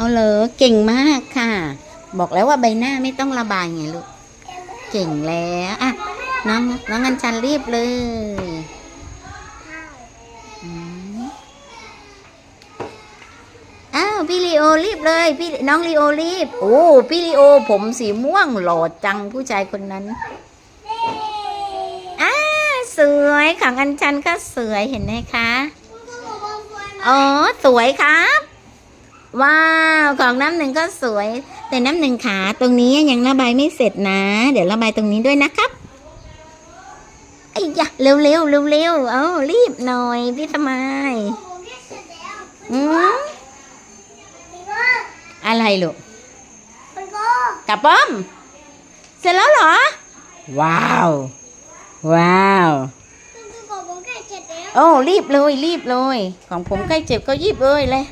เอาเหรอเก่งมากค่ะ บอกแล้วว่าใบหน้าไม่ต้องระบายไงลูก เก่งแล้วอะน้องน้องอัญชันรีบเลยอ้าวพี่ลีโอรีบเลยพี่น้องลีโอรีบ โอ้พี่ลีโอ ผมสีม่วงหล่อจังผู้ชายคนนั้นอ้าสวยของอัญชันก็สวยเห็นไหมคะ อ๋อ สวยครับ ว้าว ของน้ำหนึ่งก็สวย แต่น้ำหนึ่งขาตรงนี้ยังระบายไม่เสร็จนะ เดี๋ยวระบายตรงนี้ด้วยนะครับไอ้ยะเร็วเร็วเร็วเร็วๆเอารีบหน่อยพี่ทำไมอืมอะไรลูกกระป้อม เสร็จแล้วเหรอ ว้าว ว้าวโอ้รีบเลยรีบเลย ของผมใกล้เจ็บก็รีบเลยเลย